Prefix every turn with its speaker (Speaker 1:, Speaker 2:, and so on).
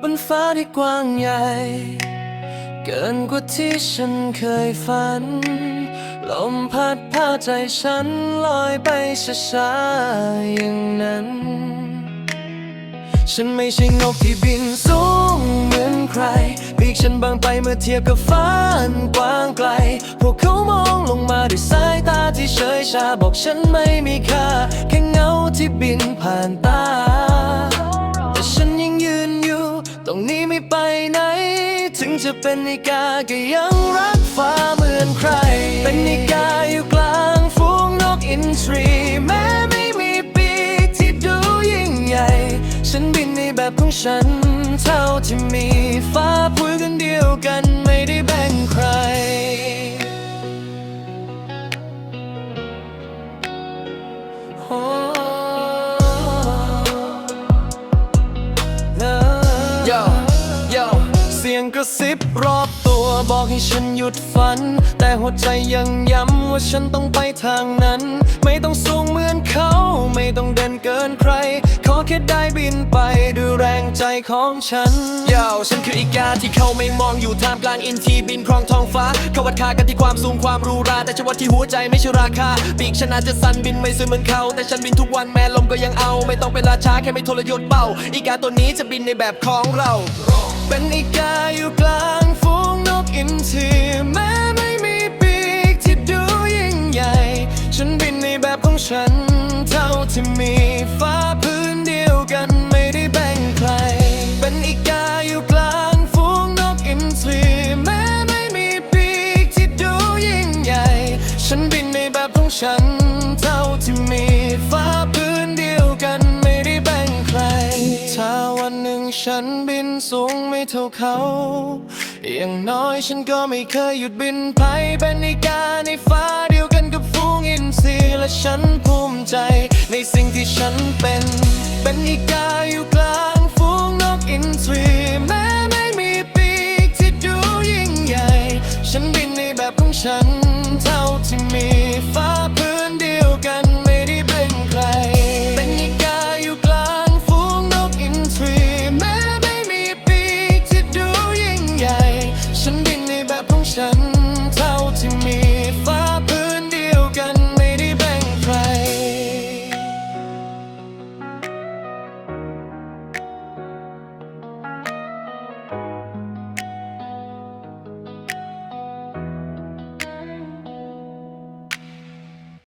Speaker 1: บนฟ้าที่กว้างใหญ่ เกินกว่าที่ฉันเคยฝัน ลมพัดพาใจฉันลอยไปช้าๆอย่างนั้น ฉันไม่ใช่นกที่บินสูงเหมือนใครปีกฉันบางไปเมื่อเทียบกับฟ้ากว้างไกล พวกเขามองลงมาด้วยสายตาที่เฉยชาบอกฉันไม่มีค่า แค่เงาที่บินผ่านตา เป็นนิกาก็ยังรักฟ้าเหมือนใคร เป็นนิกาอยู่กลางฝูงนกอินทรีแม้ไม่มีปีกที่ดูยิ่งใหญ่ ฉันบินในแบบของฉันเท่าที่มี งกระซิบรอบตัวบอกให้ฉันหยุดฝัน แต่หัวใจยังย้ำว่าฉันต้องไปทางนั้น ไม่ต้องสูงเหมือนเขา ไม่ต้องเด่นเกินใคร ขอแค่ได้บินไปด้วยแรงใจของฉันโยฉันคืออีกาที่เขาไม่มองอยู่ท่ามกลางอินทีบินครองท้องฟ้าเขาวัดค่ากันที่ความสูงความรูรา แต่ฉันวัดที่หัวใจไม่ใช่ราคาปีกฉันอาจจะสั่นบินไม่สวยเหมือนเขาแต่ฉันบินทุกวันแม้ลมก็ยังเอา ไม่ต้องเป็นราชาแค่ไม่ทรยศเบาอีกาตัวนี้จะบินในแบบของเรา เป็นอีกาอยู่กลางฝูงนกอินทรีแม้ไม่มีปีกที่ดูยิ่งใหญ่ ฉันบินในแบบของฉัน เท่าที่มีฟ้าพื้นเดียวกันไม่ได้แบ่งใคร เป็นอีกาอยู่กลางฝูงนกอินทรีแม้ไม่มีปีกที่ดูยิ่งใหญ่ ฉันบินในแบบของฉัน เท่าที่มีฟ้าพื้นเดียวกันไม่ได้แบ่งใคร ถ้าวันหนึ่งฉันบิน สูงไม่เท่าเขา อย่างน้อยฉันก็ไม่เคยหยุดบินไปเป็นอีกาในฟ้าเดียวกันกับฝูงอินทรีและฉันภูมิใจ ในสิ่งที่ฉันเป็น เป็นอีกาอยู่กลางฝูงนกอินทรีแม้ไม่มีปีกที่ดูยิ่งใหญ่ ฉันบินในแบบของฉัน